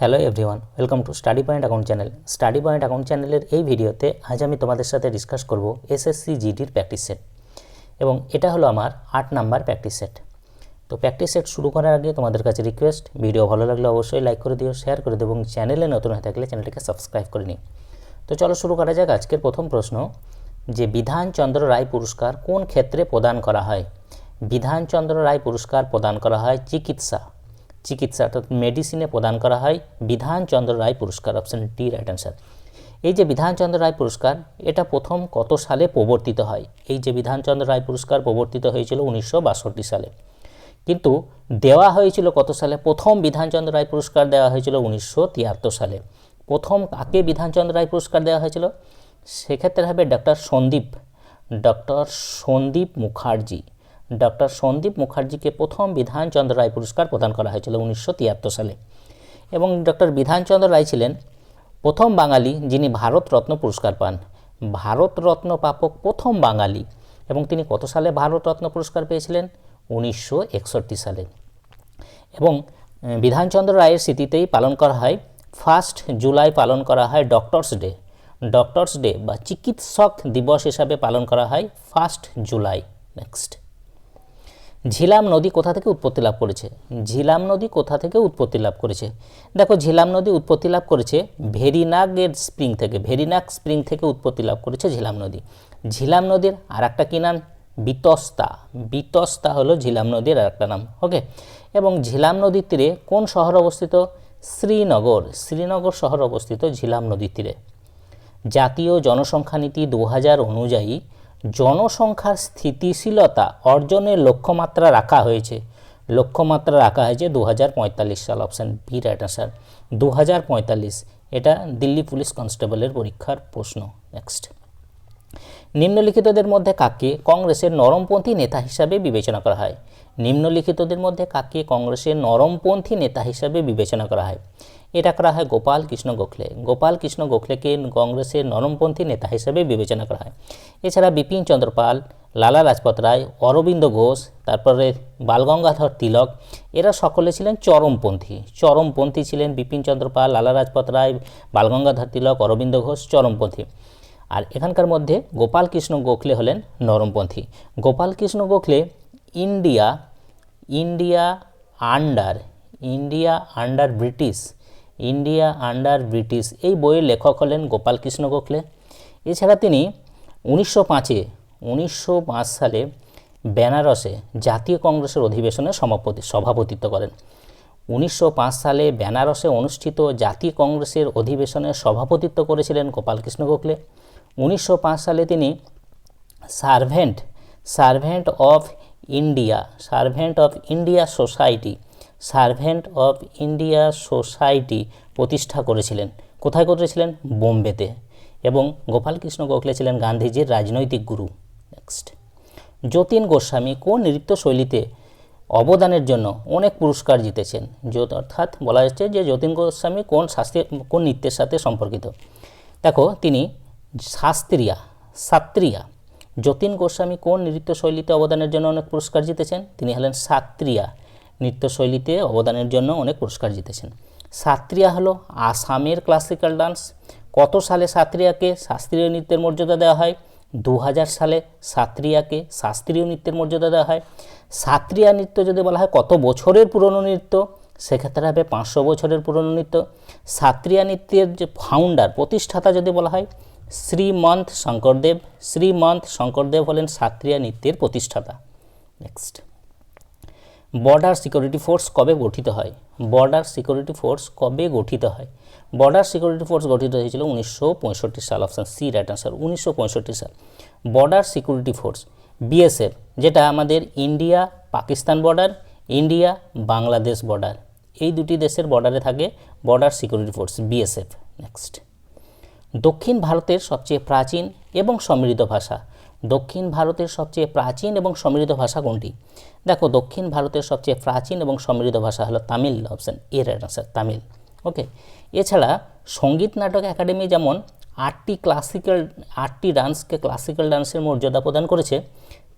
Hello everyone welcome to study point account channel study point account চ্যানেলের এই ভিডিওতে আজ আমি তোমাদের সাথে ডিসকাস করব এসএসসি জিডির প্র্যাকটিস সেট এবং এটা হলো আমার আট নাম্বার প্র্যাকটিস সেট তো প্র্যাকটিস সেট শুরু করার আগে তোমাদের কাছে রিকোয়েস্ট ভিডিও ভালো লাগলে অবশ্যই লাইক করে দিও শেয়ার করে দিও, এবং চ্যানেলে নতুন হয়ে থাকলে চ্যানেলটিকে সাবস্ক্রাইব করে নিই তো চলো শুরু করা যাক আজকের প্রথম প্রশ্ন, যে বিধানচন্দ্র রায় পুরস্কার কোন ক্ষেত্রে প্রদান করা হয়? বিধানচন্দ্র রায় পুরস্কার প্রদান করা হয় চিকিৎসা। চিকিৎসা অর্থাৎ মেডিসিনে প্রদান করা হয় বিধানচন্দ্র রায় পুরস্কার অপশন ডি রাইট অ্যান্সার এই যে বিধানচন্দ্র রায় পুরস্কার, এটা প্রথম কত সালে প্রবর্তিত হয়? এই যে বিধানচন্দ্র রায় পুরস্কার প্রবর্তিত হয়েছিল উনিশশো বাষট্টি সালে। কিন্তু দেওয়া হয়েছিল কত সালে? প্রথম বিধানচন্দ্র রায় পুরস্কার দেওয়া হয়েছিল উনিশশো তিয়াত্তর সালে। প্রথম কাকে বিধানচন্দ্র রায় পুরস্কার দেওয়া হয়েছিল? সেক্ষেত্রে হবে doctor Sandip. Doctor Sandip Mukherjee. Doctor Sandip মুখার্জিকে প্রথম বিধানচন্দ্র রায় পুরস্কার প্রদান করা হয়েছিল উনিশশো তিয়াত্তর সালে। এবং ডক্টর বিধানচন্দ্র রায় ছিলেন প্রথম বাঙালি যিনি ভারতরত্ন পুরস্কার পান। ভারতরত্ন প্রাপক প্রথম বাঙালি। এবং তিনি কত সালে ভারতরত্ন পুরস্কার পেয়েছিলেন? উনিশশো একষট্টি সালে। এবং বিধানচন্দ্র রায়ের স্মৃতিতেই পালন করা হয়, ফার্স্ট জুলাই পালন করা হয় ডক্টরস ডে। ডক্টরস ডে বা চিকিৎসক দিবস হিসাবে পালন করা হয় ফার্স্ট জুলাই, নেক্সট। ঝিলাম নদী কোথা থেকে উৎপত্তি লাভ করেছে? ঝিলাম নদী কোথা থেকে উৎপত্তি লাভ করেছে? দেখো, ঝিলাম নদী উৎপত্তি লাভ করেছে ভেরিনাগের স্প্রিং থেকে, ভেরিনাগ স্প্রিং থেকে উৎপত্তি লাভ করেছে ঝিলাম নদী। ঝিলাম নদীর আর একটা কী নাম? বিতস্তা। বিতস্তা হলো ঝিলাম নদীর আর একটা নাম, ওকে? এবং ঝিলাম নদীর তীরে কোন শহর অবস্থিত? শ্রীনগর। শ্রীনগর শহর অবস্থিত ঝিলাম নদীর তীরে। জাতীয় জনসংখ্যা নীতি দু হাজার অনুযায়ী জনসংখ্যার স্থিতিশীলতা অর্জনের লক্ষ্যমাত্রা রাখা হয়েছে। লক্ষ্যমাত্রা রাখা হয়েছে দু হাজার পঁয়তাল্লিশ সাল, অপশান বি রাইট আনসার দু এটা দিল্লি পুলিশ কনস্টেবলের পরীক্ষার প্রশ্ন। নেক্সট নিম্নলিখিতদের মধ্যে কাকে কংগ্রেসের নরমপন্থী নেতা হিসাবে বিবেচনা করা হয়? নিম্নলিখিতদের মধ্যে কাকে কংগ্রেসের নরমপন্থী নেতা হিসাবে বিবেচনা করা হয়? এটা করা হয় গোপাল কৃষ্ণ গোখলে। গোপাল কৃষ্ণ গোখলেকে কংগ্রেসের নরমপন্থী নেতা হিসাবে বিবেচনা করা হয়। এছাড়া বিপিন চন্দ্র পাল, লালা লাজপত রায়, অরবিন্দ ঘোষ, তারপরে বালগঙ্গাধর তিলক, এরা সকলে ছিলেন চরমপন্থী। চরমপন্থী ছিলেন বিপিন চন্দ্র পাল, লালা লাজপত রায়, বালগঙ্গাধর তিলক, অরবিন্দ ঘোষ চরমপন্থী। আর এখানকার মধ্যে গোপাল কৃষ্ণ গোখলে হলেন নরমপন্থী। Gopal Krishna Gokhale India India under India under British India under British এই বইয়ের লেখক হলেন গোপাল কৃষ্ণ গোখলে। এছাড়া তিনি উনিশশো পাঁচে, উনিশশো পাঁচ সালে বেনারসে জাতীয় কংগ্রেসের অধিবেশনে সমাপতি, সভাপতিত্ব করেন। উনিশশো পাঁচ সালে বেনারসে অনুষ্ঠিত জাতীয় কংগ্রেসের অধিবেশনে সভাপতিত্ব করেছিলেন গোপালকৃষ্ণ গোখলে। উনিশশো পাঁচ সালে তিনি servant servant of India, servant of India society servant of India society প্রতিষ্ঠা করেছিলেন। কোথায় করেছিলেন? বোম্বেতে। এবং গোপালকৃষ্ণ গোখলে ছিলেন গান্ধীজির রাজনৈতিক গুরু। নেক্সট যতীন গোস্বামী কোন নৃত্যশৈলীতে অবদানের জন্য অনেক পুরস্কার জিতেছেন? অর্থাৎ বলা যাচ্ছে যে যতীন গোস্বামী কোন শাস্ত্রীয় কোন নৃত্যের সাথে সম্পর্কিত? দেখো, তিনি শাস্ত্রীয়া, সাত্রিয়া। যতীন গোস্বামী কোন নৃত্যশৈলীতে অবদানের জন্য অনেক পুরস্কার জিতেছেন? তিনি হলেন সাত্রিয়া। নৃত্যশৈলীতে অবদানের জন্য অনেক পুরস্কার জিতেছেন। সাত্রিয়া হলো আসামের ক্লাসিক্যাল ডান্স কত সালে সাত্রিয়াকে শাস্ত্রীয় নৃত্যের মর্যাদা দেওয়া হয়? দু হাজার সালে সাত্রিয়াকে শাস্ত্রীয় নৃত্যের মর্যাদা দেওয়া হয়। সাত্রিয়া নৃত্য যদি বলা হয়, কত বছরের পুরনো নৃত্য? সেক্ষেত্রে হবে পাঁচশো বছরের পুরনো নৃত্য। সাত্রিয়া নৃত্যের যে ফাউন্ডার প্রতিষ্ঠাতা যদি বলা হয়, শ্রীমন্ত শঙ্করদেব। শ্রীমন্ত শঙ্করদেব হলেন সাত্রিয়া নৃত্যের প্রতিষ্ঠাতা। নেক্সট বর্ডার সিকিউরিটি ফোর্স কবে গঠিত হয়? বর্ডার সিকিউরিটি ফোর্স কবে গঠিত হয়? বর্ডার সিকিউরিটি ফোর্স গঠিত হয়েছিল উনিশশো পঁয়ষট্টি সাল অপশান সি রাইট আনসার উনিশশো পঁয়ষট্টি সাল। বর্ডার সিকিউরিটি ফোর্স বিএসএফ যেটা আমাদের India Pakistan border India Bangladesh border এই দুটি দেশের বর্ডারে থাকে border security force BSF next দক্ষিণ ভারতের সবচেয়ে প্রাচীন এবং সমৃদ্ধ ভাষা দক্ষিণ ভারতের সবচেয়ে প্রাচীন এবং সমৃদ্ধ ভাষা কোনটি? দেখো, দক্ষিণ ভারতের সবচেয়ে প্রাচীন এবং সমৃদ্ধ ভাষা হলো Tamil, option A right answer Tamil. Okay? এছাড়া সংগীত নাটক একাডেমি যেমন আটটি ক্লাসিক্যাল, আটটি ডান্সকে ক্লাসিক্যাল ডান্সের মর্যাদা প্রদান করেছে,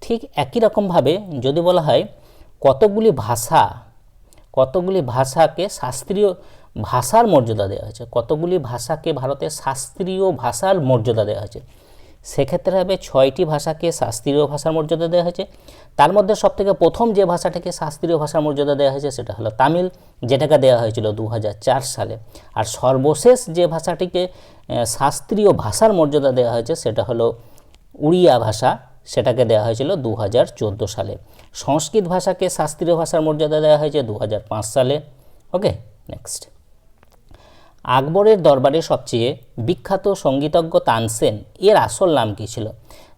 ঠিক একই রকমভাবে যদি বলা হয় কতগুলি ভাষা, কতগুলি ভাষাকে শাস্ত্রীয় ভাষার মর্যাদা দেওয়া হয়েছে, কতগুলি ভাষাকে ভারতে শাস্ত্রীয় ভাষার মর্যাদা দেওয়া হয়েছে সেক্ষেত্রে হবে ছয়টি ভাষাকে শাস্ত্রীয় ভাষার মর্যাদা দেওয়া হয়েছে। তার মধ্যে সবথেকে প্রথম যে ভাষাটাকে শাস্ত্রীয় ভাষার মর্যাদা দেওয়া হয়েছে সেটা হলো তামিল, যেটাকে দেওয়া হয়েছিল দু হাজার চার সালে। আর সর্বশেষ যে ভাষাটিকে শাস্ত্রীয় ভাষার মর্যাদা দেওয়া হয়েছে সেটা হলো উড়িয়া ভাষা, সেটাকে দেওয়া হয়েছিল দু হাজার চোদ্দ সালে। সংস্কৃত ভাষাকে শাস্ত্রীয় ভাষার মর্যাদা দেওয়া হয়েছে দু হাজার পাঁচ সালে। Okay, next. আকবরের দরবারে সবচেয়ে বিখ্যাত সঙ্গীতজ্ঞ তানসেন এর আসল নাম কী ছিল?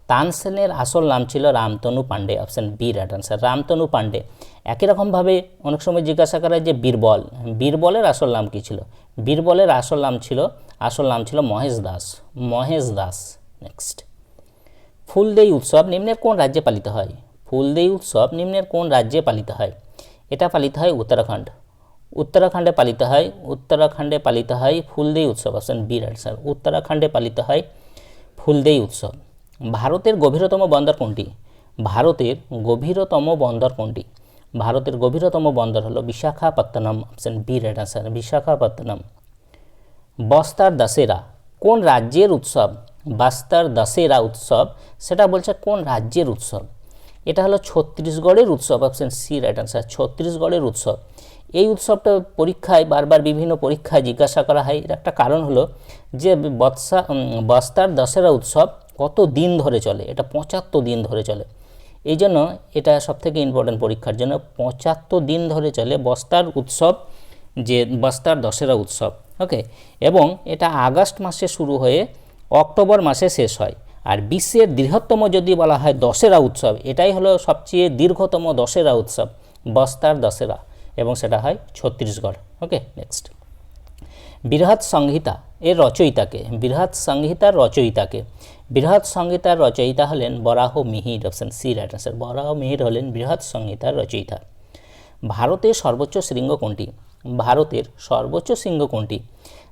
তানসেনের আসল নাম ছিল Ramtanu Pandey option B right answer Ramtanu Pandey. একই রকমভাবে অনেক সময় জিজ্ঞাসা করা যে বীরবল, বীরবলের আসল নাম কী ছিল? বীরবলের আসল নাম ছিল, আসল নাম ছিল মহেশ দাস মহেশ দাস। নেক্সট ফুলদেই উৎসব নিম্নের কোন রাজ্যে পালিত হয়? ফুলদেই উৎসব নিম্নের কোন রাজ্যে পালিত হয়? এটা পালিত হয় উত্তরাখণ্ড। উত্তরাখণ্ডে পালিত হয়, উত্তরাখণ্ডে পালিত হয় ফুলদেই উৎসব অপশন বি রাইট স্যার উত্তরাখণ্ডে পালিত হয় ফুলদেই উৎসব। ভারতের গভীরতম বন্দর কোনটি? ভারতের গভীরতম বন্দর কোনটি? ভারতের গভীরতম বন্দর হলো Visakhapatnam option B right answer Visakhapatnam. Bastar Dussehra, কোন রাজ্যের উৎসব? বাস্তার দশেরা উৎসব, সেটা বলছে কোন রাজ্যের উৎসব? এটা হলো ছত্তিশগড়ের উৎসব অপশন সি রাইট আনসার, ছত্তিশগড়ের উৎসব। এই উৎসবটা পরীক্ষায় বারবার বিভিন্ন পরীক্ষায় জিজ্ঞাসা করা হয়। এর একটা কারণ হলো যে বৎসা বস্তার দশেরা উৎসব কত দিন ধরে চলে? এটা পঁচাত্তর দিন ধরে চলে। এই জন্য এটা সবথেকে ইম্পর্টেন্ট পরীক্ষার জন্য পঁচাত্তর দিন ধরে চলে বস্তার উৎসব, যে বস্তার দশেরা উৎসব। ওকে? এবং এটা আগস্ট মাসে শুরু হয়ে অক্টোবর মাসে শেষ হয়। আর বিশ্বের দীর্ঘতম যদি বলা হয় দশেরা উৎসব, এটাই হলো সবচেয়ে দীর্ঘতম দশেরা উৎসব, বস্তার দশেরা। এবং সেটা হয় ছত্তিশগড়। ওকে নেক্সট বৃহৎ সংহিতা এর রচয়িতাকে, বৃহৎ সংহিতার রচয়িতাকে। বৃহৎ সংহিতার রচয়িতা হলেন Varaha Mihira option C right answer Varaha Mihira হলেন বৃহৎ সংহিতার রচয়িতা। ভারতের সর্বোচ্চ শৃঙ্গ কোনটি? ভারতের সর্বোচ্চ শৃঙ্গ কোনটি?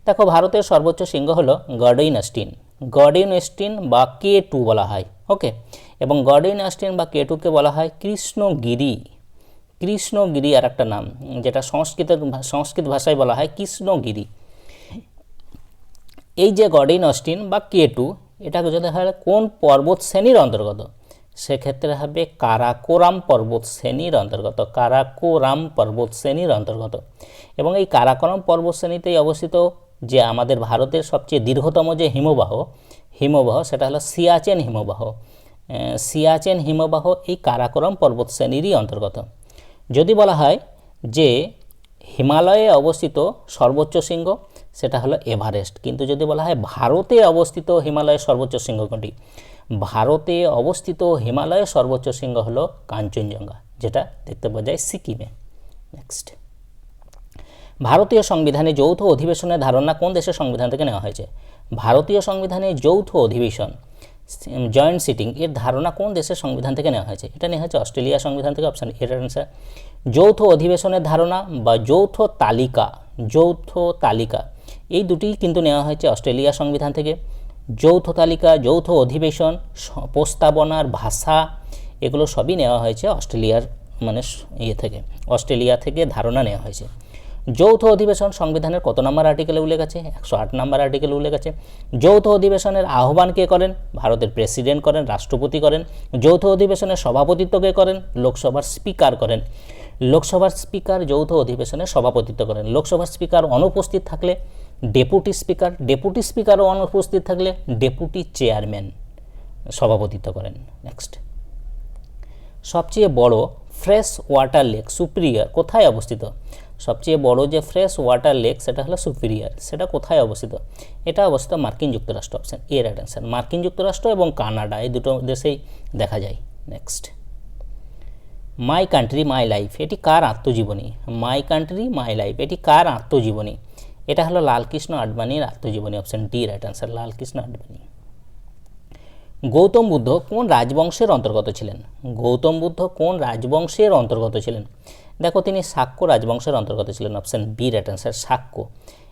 দেখো, ভারতের সর্বোচ্চ শৃঙ্গ হলো গডইন অস্টিন গডইন অস্টিন বা কে টু বলা হয়। ওকে এবং গডইন অস্টিন বা কে টুকে বলা হয় কৃষ্ণগিরি। কৃষ্ণগিরি আর একটা নাম, যেটা সংস্কৃতের সংস্কৃত ভাষায় বলা হয় কৃষ্ণগিরি। এই যে গডিন অস্টিন বা কে টু এটাকে যদি হয় কোন পর্বত শ্রেণির অন্তর্গত? সেক্ষেত্রে হবে কারাকোরাম পর্বত শ্রেণির অন্তর্গত, কারাকোরাম পর্বত শ্রেণির অন্তর্গত। এবং এই কারাকোরাম পর্বত শ্রেণীতেই অবস্থিত যে আমাদের ভারতের সবচেয়ে দীর্ঘতম যে হিমবাহ হিমবাহ সেটা হলো সিয়াচেন হিমবাহ। সিয়াচেন হিমবাহ এই কারাকোরাম পর্বত শ্রেণীরই অন্তর্গত। যদি বলা হয় যে হিমালয়ে অবস্থিত সর্বোচ্চ শৃঙ্গ, সেটা হলো এভারেস্ট। কিন্তু যদি বলা হয় ভারতে অবস্থিত হিমালয়ের সর্বোচ্চ শৃঙ্গ কোনটি? ভারতে অবস্থিত হিমালয়ের সর্বোচ্চ শৃঙ্গ হলো কাঞ্চনজঙ্ঘা, যেটা দেখতে পাওয়া যায় সিকিমে। নেক্সট ভারতীয় সংবিধানে যৌথ অধিবেশনের ধারণা কোন দেশের সংবিধান থেকে নেওয়া হয়েছে? ভারতীয় সংবিধানে যৌথ অধিবেশন জয়েন্ট সিটিং এর ধারণা কোন দেশের সংবিধান থেকে নেওয়া হয়েছে? এটা নেওয়া হয়েছে অস্ট্রেলিয়া সংবিধান থেকে অপশান এর অ্যান্সার যৌথ অধিবেশনের ধারণা বা যৌথ তালিকা যৌথ তালিকা, এই দুটি কিন্তু নেওয়া হয়েছে অস্ট্রেলিয়া সংবিধান থেকে। যৌথ তালিকা, যৌথ অধিবেশন প্রস্তাবনার ভাষা, এগুলো সবই নেওয়া হয়েছে অস্ট্রেলিয়ার মানে ইয়ে থেকে, অস্ট্রেলিয়া থেকে ধারণা নেওয়া হয়েছে। যৌথ অধিবেশন সংবিধানের কত নম্বর আর্টিকেলে উল্লেখ আছে? একশো আট নম্বর আর্টিকেলে উল্লেখ আছে। যৌথ অধিবেশনের আহ্বান কে করেন? ভারতের প্রেসিডেন্ট করেন, রাষ্ট্রপতি করেন। যৌথ অধিবেশনের সভাপতিত্ব কে করেন? লোকসভার স্পিকার করেন। লোকসভার স্পিকার যৌথ অধিবেশনে সভাপতিত্ব করেন। লোকসভার স্পিকার অনুপস্থিত থাকলে ডেপুটি স্পিকার, ডেপুটি স্পিকারও অনুপস্থিত থাকলে ডেপুটি চেয়ারম্যান সভাপতিত্ব করেন। নেক্সট। সবচেয়ে বড় ফ্রেশ ওয়াটার লেক সুপিরিয়ার কোথায় অবস্থিত? সবচেয়ে বড় যে ফ্রেশ ওয়াটার লেক সেটা হলো সুপিরিয়ার সেটা কোথায় অবস্থিত? এটা অবস্থিত মার্কিন যুক্তরাষ্ট্র অপশান এর রাইট অ্যান্সার মার্কিন যুক্তরাষ্ট্র এবং কানাডা, এই দুটো দেশেই দেখা যায়। Next my country my life এটি কার আত্মজীবনী? মাই কান্ট্রি মাই লাইফ এটি কার আত্মজীবনী? এটা হলো লালকৃষ্ণ আডবাণীর আত্মজীবনী option D right answer Lal Krishna Advani. Gautam Buddha কোন রাজবংশের অন্তর্গত ছিলেন? গৌতম বুদ্ধ কোন রাজবংশের অন্তর্গত ছিলেন? দেখো, তিনি শাক্য রাজবংশের অন্তর্গত ছিলেন option B right answer Shakya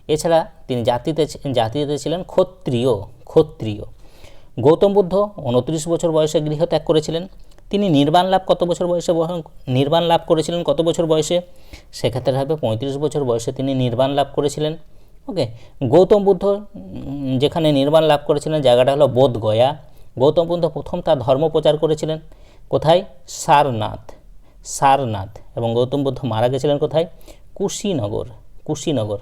এছাড়া তিনি জাতিতে জাতিতে ছিলেন ক্ষত্রিয় ক্ষত্রিয়। গৌতম বুদ্ধ উনত্রিশ বছর বয়সে গৃহত্যাগ করেছিলেন। তিনি নির্বাণ লাভ কত বছর বয়সে নির্বাণ লাভ করেছিলেন কত বছর বয়সে? সেক্ষেত্রে হবে পঁয়ত্রিশ বছর বয়সে তিনি নির্বাণ লাভ করেছিলেন। ওকে, গৌতম বুদ্ধ যেখানে নির্বাণ লাভ করেছিলেন জায়গাটা হলো বোধগয়া। গৌতম বুদ্ধ প্রথম তার ধর্ম প্রচার করেছিলেন। কোথায়? সারনাথ। সারনাথ এবং গৌতম বুদ্ধ মারা গেছিলেন কোথায়? কুশীনগর কুশীনগর,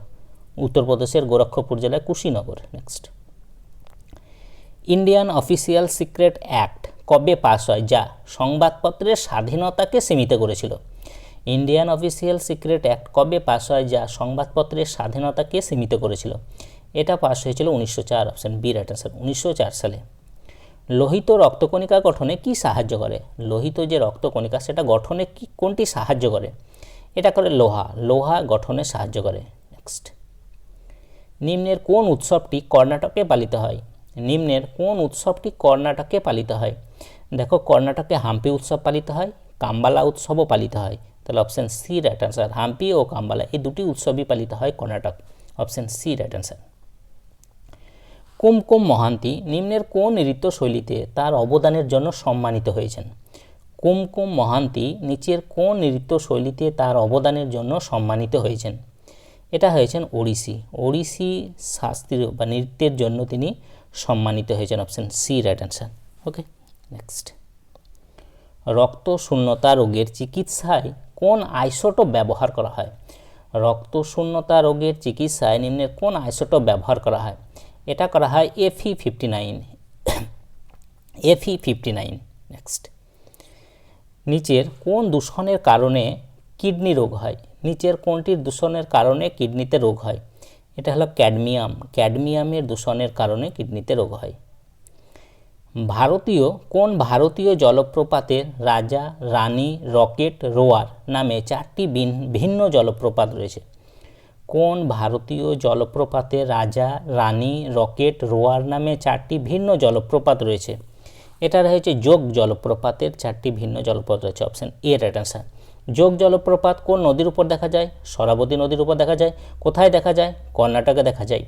উত্তরপ্রদেশের গোরক্ষপুর জেলায় Kushinagar. Next Indian official secret act কবে পাস হয়? যা সংবাদপত্রের স্বাধীনতাকে সীমিত করেছিল। ইন্ডিয়ান অফিসিয়াল সিক্রেট অ্যাক্ট কবে পাস হয়? যা সংবাদপত্রের স্বাধীনতাকে সীমিত করেছিল। এটা পাস হয়েছিল উনিশশো চার, অপশন বি রাইট আনসার উনিশশো চার সালে। লোহিত রক্তকণিকা গঠনে কি সাহায্য করে? লোহিত যে রক্তকণিকা, সেটা গঠনে কি, কোনটি সাহায্য করে? এটা করে লোহা। লোহা গঠনে সাহায্য করে। নেক্সট নিম্নের কোন উৎসবটি কর্ণাটকে পালিত হয়? নিম্নের কোন উৎসবটি কর্ণাটকে পালিত হয়? দেখো, কর্ণাটকে হাম্পি উৎসব পালিত হয়, কাম্বালা উৎসবও পালিত হয়। তাহলে option C right answer Hampi ও কাম্বালা, এই দুটি উৎসবই পালিত হয় Karnataka. Option C right answer Kumkum Mohanty নিম্নের কোন নৃত্যশৈলীতে তার অবদানের জন্য সম্মানিত হয়েছেন? কুমকুম মহান্তি নিচের কোন নৃত্যশৈলীতে তার অবদানের জন্য সম্মানিত হয়েছেন? এটা হয়েছেন ওড়িশি। ওড়িশি শাস্ত্রীয় বা নৃত্যের জন্য তিনি সম্মানিত হয়েছেন। Option C right answer okay next রক্ত শূন্যতা রোগের চিকিৎসায় কোন আইসোটোপ ব্যবহার করা হয়? রক্ত শূন্যতা রোগের চিকিৎসায় নিম্নের কোন আইসোটোপ ব্যবহার করা হয়? এটা করা হয় FE fifty nine FE fifty nine next নিচের কোন দূষণের কারণে কিডনি রোগ হয়? নিচের কোনটির দূষণের কারণে কিডনিতে রোগ হয়? এটা হলো ক্যাডমিয়াম। ক্যাডমিয়ামের দূষণের কারণে কিডনিতে রোগ হয়। ভারতীয়, কোন ভারতীয় জলপ্রপাতের রাজা, রানী, রকেট, রোয়ার নামে চারটি ভিন- ভিন্ন জলপ্রপাত রয়েছে? কোন ভারতীয় জলপ্রপাতে রাজা, রানী, রকেট, রোয়ার নামে চারটি ভিন্ন জলপ্রপাত রয়েছে? এটা রয়েছে যোগ জলপ্রপাতের চারটি ভিন্ন জলপ্রপাত রয়েছে অপশান এ রাইট অ্যান্সার যোগ জলপ্রপাত কোন নদীর উপর দেখা যায়? সরাবতী নদীর উপর দেখা যায়। কোথায় দেখা যায়? কর্ণাটকে দেখা যায়।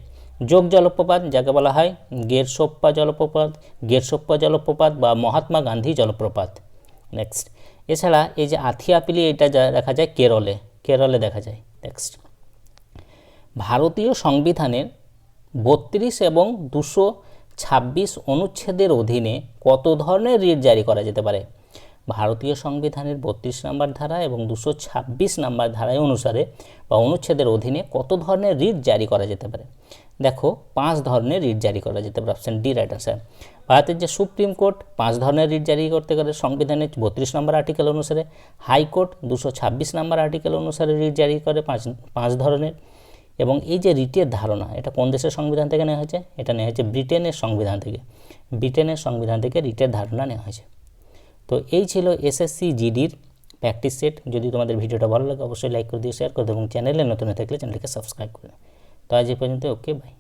যোগ জলপ্রপাত যাকে বলা হয়? গেরসোপ্পা জলপ্রপাত গেরসোপ্পা জলপ্রপাত বা মহাত্মা গান্ধী জলপ্রপাত। নেক্সট এছাড়া এই যে আথিয়াপিলি, এটা দেখা যায় কেরলে। কেরলে দেখা যায়। নেক্সট ভারতীয় সংবিধানের বত্রিশ এবং দুশো ছাব্বিশ অনুচ্ছেদের অধীনে কত ধরনের রিট জারি করা যেতে পারে? ভারতীয় সংবিধানের বত্রিশ নম্বর ধারা এবং দুশো ছাব্বিশ নম্বর ধারায় অনুসারে বা অনুচ্ছেদের অধীনে কত ধরনের রিট জারি করা যেতে পারে? দেখো, পাঁচ ধরনের রিট জারি করা যেতে পারে অপশন ডি রাইট আনসার ভারতের যে সুপ্রিম কোর্ট, পাঁচ ধরনের রিট জারি করতে পারে সংবিধানের বত্রিশ নম্বর আর্টিকেল অনুসারে হাইকোর্ট দুশো ছাব্বিশ নম্বর আর্টিকেল অনুসারে রিট জারি করে পাঁচ পাঁচ ধরনের। এবং এই যে রিটের ধারণা, এটা কোন দেশের সংবিধান থেকে নেওয়া হয়েছে? এটা নেওয়া হয়েছে ব্রিটেনের সংবিধান থেকে। ব্রিটেনের সংবিধান থেকে রিটের ধারণা নেওয়া হয়েছে। তো এই ছিল এসএসসি জিডির প্র্যাকটিস সেট যদি তোমাদের ভিডিওটা ভালো লাগে, অবশ্যই লাইক করে দিও শেয়ার করে দেবো এবং চ্যানেলে নতুন থাকলে চ্যানেলকে সাবস্ক্রাইব করে তো আজ এই পর্যন্ত ওকে বাই